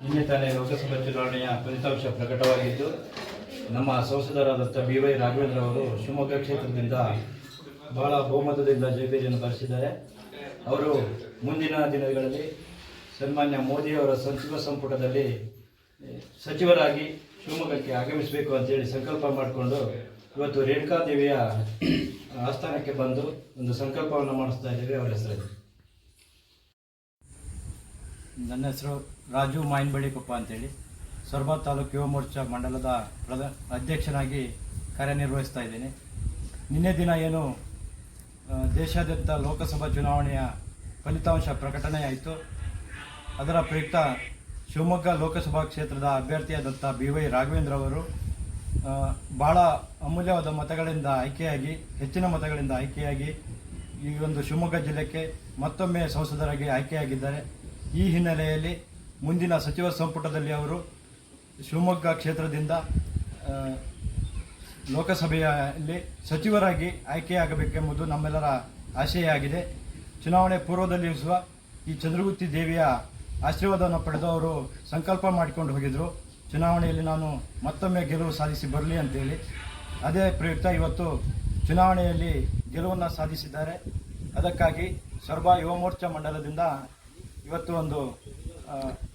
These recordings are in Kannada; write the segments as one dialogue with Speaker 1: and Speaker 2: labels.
Speaker 1: ನಿನ್ನೆ ತಾನೇ ಲೋಕಸಭಾ ಚುನಾವಣೆಯ ಫಲಿತಾಂಶ ಪ್ರಕಟವಾಗಿದ್ದು, ನಮ್ಮ ಸಂಸದರಾದಂಥ ಬಿ ವೈ ರಾಘವೇಂದ್ರ ಅವರು ಶಿವಮೊಗ್ಗ ಕ್ಷೇತ್ರದಿಂದ ಬಹಳ ಬಹುಮತದಿಂದ ಜಯಭೇರಿಯನ್ನು ಬರೆಸಿದ್ದಾರೆ. ಅವರು ಮುಂದಿನ ದಿನಗಳಲ್ಲಿ ಸನ್ಮಾನ್ಯ ಮೋದಿಯವರ ಸಚಿವ ಸಂಪುಟದಲ್ಲಿ ಸಚಿವರಾಗಿ ಶಿವಮೊಗ್ಗಕ್ಕೆ ಆಗಮಿಸಬೇಕು ಅಂತೇಳಿ ಸಂಕಲ್ಪ ಮಾಡಿಕೊಂಡು ಇವತ್ತು ರೇಣುಕಾದೇವಿಯ ಆಸ್ಥಾನಕ್ಕೆ ಬಂದು ಒಂದು ಸಂಕಲ್ಪವನ್ನು ಮಾಡಿಸ್ತಾ ಇದ್ದೇವೆ. ಅವರ ಹೆಸರಲ್ಲಿ ನನ್ನ ಹೆಸರು ರಾಜು ಮಾಯಿನ್ಬಳಿಕೊಪ್ಪ ಅಂತೇಳಿ. ಸೊರಬ ತಾಲೂಕು ಯುವ ಮೋರ್ಚಾ ಮಂಡಲದ ಪ್ರಧ, ಅಧ್ಯಕ್ಷನಾಗಿ ಕಾರ್ಯನಿರ್ವಹಿಸ್ತಾ ಇದ್ದೇನೆ. ನಿನ್ನೆ ದಿನ ಏನು ದೇಶಾದ್ಯಂತ ಲೋಕಸಭಾ ಚುನಾವಣೆಯ ಫಲಿತಾಂಶ ಪ್ರಕಟಣೆಯಾಯಿತು ಅದರ ಪ್ರಯುಕ್ತ ಶಿವಮೊಗ್ಗ ಲೋಕಸಭಾ ಕ್ಷೇತ್ರದ ಅಭ್ಯರ್ಥಿಯಾದಂಥ ಬಿ ವೈ ರಾಘವೇಂದ್ರ ಅವರು ಭಾಳ ಅಮೂಲ್ಯವಾದ ಮತಗಳಿಂದ ಆಯ್ಕೆಯಾಗಿ, ಹೆಚ್ಚಿನ ಮತಗಳಿಂದ ಆಯ್ಕೆಯಾಗಿ ಈ ಒಂದು ಶಿವಮೊಗ್ಗ ಜಿಲ್ಲೆಗೆ ಮತ್ತೊಮ್ಮೆ ಸಂಸದರಾಗಿ ಆಯ್ಕೆಯಾಗಿದ್ದಾರೆ. ಈ ಹಿನ್ನೆಲೆಯಲ್ಲಿ ಮುಂದಿನ ಸಚಿವ ಸಂಪುಟದಲ್ಲಿ ಅವರು ಶಿವಮೊಗ್ಗ ಕ್ಷೇತ್ರದಿಂದ ಲೋಕಸಭೆಯಲ್ಲಿ ಸಚಿವರಾಗಿ ಆಯ್ಕೆಯಾಗಬೇಕೆಂಬುದು ನಮ್ಮೆಲ್ಲರ ಆಶೆಯಾಗಿದೆ. ಚುನಾವಣೆ ಪೂರ್ವದಲ್ಲಿ ಸಹ ಈ ಚಂದ್ರಗುತ್ತಿ ದೇವಿಯ ಆಶೀರ್ವಾದವನ್ನು ಪಡೆದು ಅವರು ಸಂಕಲ್ಪ ಮಾಡಿಕೊಂಡು ಹೋಗಿದ್ರು. ಚುನಾವಣೆಯಲ್ಲಿ ನಾನು ಮತ್ತೊಮ್ಮೆ ಗೆಲುವು ಸಾಧಿಸಿ ಬರಲಿ ಅಂತೇಳಿ. ಅದೇ ಪ್ರಯುಕ್ತ ಇವತ್ತು ಚುನಾವಣೆಯಲ್ಲಿ ಗೆಲುವನ್ನು ಸಾಧಿಸಿದ್ದಾರೆ. ಅದಕ್ಕಾಗಿ ಸೊರಬ ಯುವ ಮೋರ್ಚಾ ಮಂಡಲದಿಂದ ಇವತ್ತು ಒಂದು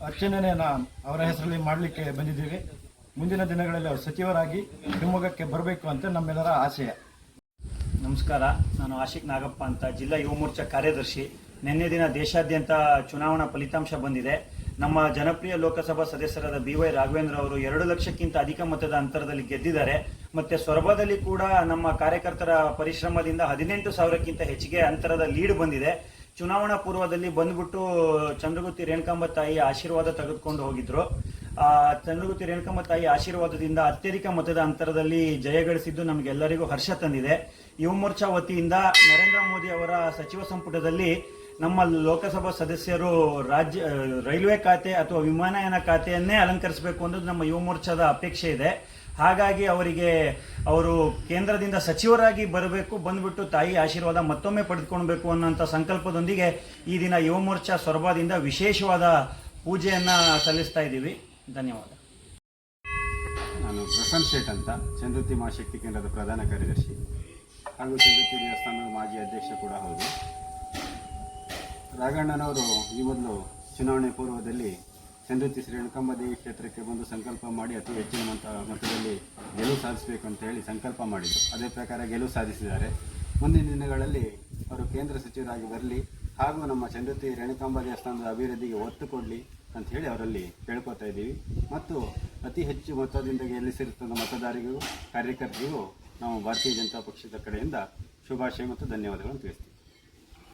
Speaker 1: ಅರ್ಚನೆಯನ್ನು ಅವರ ಹೆಸರಲ್ಲಿ ಮಾಡಲಿಕ್ಕೆ ಬಂದಿದ್ದೀವಿ. ಮುಂದಿನ ದಿನಗಳಲ್ಲಿ ಅವರು ಸಚಿವರಾಗಿ ಶಿವಮೊಗ್ಗಕ್ಕೆ ಬರಬೇಕು ಅಂತ ನಮ್ಮೆಲ್ಲರ ಆಶಯ.
Speaker 2: ನಮಸ್ಕಾರ, ನಾನು ಆಶಿಕ್ ನಾಗಪ್ಪ ಅಂತ, ಜಿಲ್ಲಾ ಯುವ ಮೋರ್ಚಾ ಕಾರ್ಯದರ್ಶಿ. ನಿನ್ನೆ ದಿನ ದೇಶಾದ್ಯಂತ ಚುನಾವಣಾ ಫಲಿತಾಂಶ ಬಂದಿದೆ. ನಮ್ಮ ಜನಪ್ರಿಯ ಲೋಕಸಭಾ ಸದಸ್ಯರಾದ ಬಿ ವೈ ರಾಘವೇಂದ್ರ ಅವರು ಎರಡು ಲಕ್ಷಕ್ಕಿಂತ ಅಧಿಕ ಮತದ ಅಂತರದಲ್ಲಿ ಗೆದ್ದಿದ್ದಾರೆ. ಮತ್ತೆ ಸೊರಬದಲ್ಲಿ ಕೂಡ ನಮ್ಮ ಕಾರ್ಯಕರ್ತರ ಪರಿಶ್ರಮದಿಂದ ಹದಿನೆಂಟು ಸಾವಿರಕ್ಕಿಂತ ಹೆಚ್ಚಿಗೆ ಅಂತರದ ಲೀಡ್ ಬಂದಿದೆ. ಚುನಾವಣಾ ಪೂರ್ವದಲ್ಲಿ ಬಂದ್ಬಿಟ್ಟು ಚಂದ್ರಗುತ್ತಿ ರೇಣುಕಾಂಬ ತಾಯಿ ಆಶೀರ್ವಾದ ತೆಗೆದುಕೊಂಡು ಹೋಗಿದ್ರು. ಆ, ಚಂದ್ರಗುತ್ತಿ ರೇಣುಕಮ್ಮ ತಾಯಿ ಆಶೀರ್ವಾದದಿಂದ ಅತ್ಯಧಿಕ ಮತದ ಅಂತರದಲ್ಲಿ ಜಯಗಳಿಸಿದ್ದು ನಮಗೆಲ್ಲರಿಗೂ ಹರ್ಷ ತಂದಿದೆ. ಯುವ ಮೋರ್ಚಾ ವತಿಯಿಂದ ನರೇಂದ್ರ ಮೋದಿ ಅವರ ಸಚಿವ ಸಂಪುಟದಲ್ಲಿ ನಮ್ಮ ಲೋಕಸಭಾ ಸದಸ್ಯರು ರಾಜ್ಯ, ರೈಲ್ವೆ ಖಾತೆ ಅಥವಾ ವಿಮಾನಯಾನ ಖಾತೆಯನ್ನೇ ಅಲಂಕರಿಸಬೇಕು ಅನ್ನೋದು ನಮ್ಮ ಯುವ ಮೋರ್ಚಾದ ಅಪೇಕ್ಷೆ ಇದೆ. ಹಾಗಾಗಿ ಅವರಿಗೆ ಅವರು ಕೇಂದ್ರದಿಂದ ಸಚಿವರಾಗಿ ಬರಬೇಕು, ಬಂದ್ಬಿಟ್ಟು ತಾಯಿ ಆಶೀರ್ವಾದ ಮತ್ತೊಮ್ಮೆ ಪಡೆದುಕೊಳ್ಬೇಕು ಅನ್ನೋಂಥ ಸಂಕಲ್ಪದೊಂದಿಗೆ ಈ ದಿನ ಯುವ ಮೋರ್ಚಾ ಸೊರಬಾದಿಂದ ವಿಶೇಷವಾದ ಪೂಜೆಯನ್ನು ಸಲ್ಲಿಸ್ತಾ ಇದ್ದೀವಿ. ಧನ್ಯವಾದ.
Speaker 3: ನಾನು ಪ್ರಸನ್ನ ಶೇಟ್ ಅಂತ, ಚಂದ್ರುತಿ ಮಹಾಶಕ್ತಿ ಕೇಂದ್ರದ ಪ್ರಧಾನ ಕಾರ್ಯದರ್ಶಿ. ಹಾಗೂ ಚಂದ್ರತಿ ದೇವಸ್ಥಾನದ ಮಾಜಿ ಅಧ್ಯಕ್ಷ ಕೂಡ ಹೌದು. ರಾಘಣ್ಣನವರು ಈ ಮೊದಲು ಚುನಾವಣೆ ಪೂರ್ವದಲ್ಲಿ ಚಂದ್ರುತಿ ಶ್ರೀ ರೇಣುಕಂಬ ದೇವಿ ಕ್ಷೇತ್ರಕ್ಕೆ ಬಂದು ಸಂಕಲ್ಪ ಮಾಡಿ ಅತಿ ಹೆಚ್ಚಿನ ಮತ ಮತದಲ್ಲಿ ಗೆಲುವು ಸಾಧಿಸಬೇಕು ಅಂತ ಹೇಳಿ ಸಂಕಲ್ಪ ಮಾಡಿದರು. ಅದೇ ಪ್ರಕಾರ ಗೆಲುವು ಸಾಧಿಸಿದ್ದಾರೆ. ಮುಂದಿನ ದಿನಗಳಲ್ಲಿ ಅವರು ಕೇಂದ್ರ ಸಚಿವರಾಗಿ ಬರಲಿ ಹಾಗೂ ನಮ್ಮ ಚಂದ್ರತಿ ರೇಣುಕಾಂಬ ದೇವಸ್ಥಾನದ ಅಭಿವೃದ್ಧಿಗೆ ಒತ್ತು ಕೊಡಲಿ ಅಂತ ಹೇಳಿ ಅವರಲ್ಲಿ ಕೇಳ್ಕೊತಾ ಇದ್ದೀವಿ. ಮತ್ತು ಅತಿ ಹೆಚ್ಚು ಮತದಿಂದ ಗೆಲ್ಲಿಸಿರುತ್ತದೆ ಮತದಾರರಿಗೂ ಕಾರ್ಯಕರ್ತರಿಗೂ ನಾವು ಭಾರತೀಯ ಜನತಾ ಪಕ್ಷದ ಕಡೆಯಿಂದ ಶುಭಾಶಯ ಮತ್ತು ಧನ್ಯವಾದಗಳನ್ನು ತಿಳಿಸ್ತೀವಿ.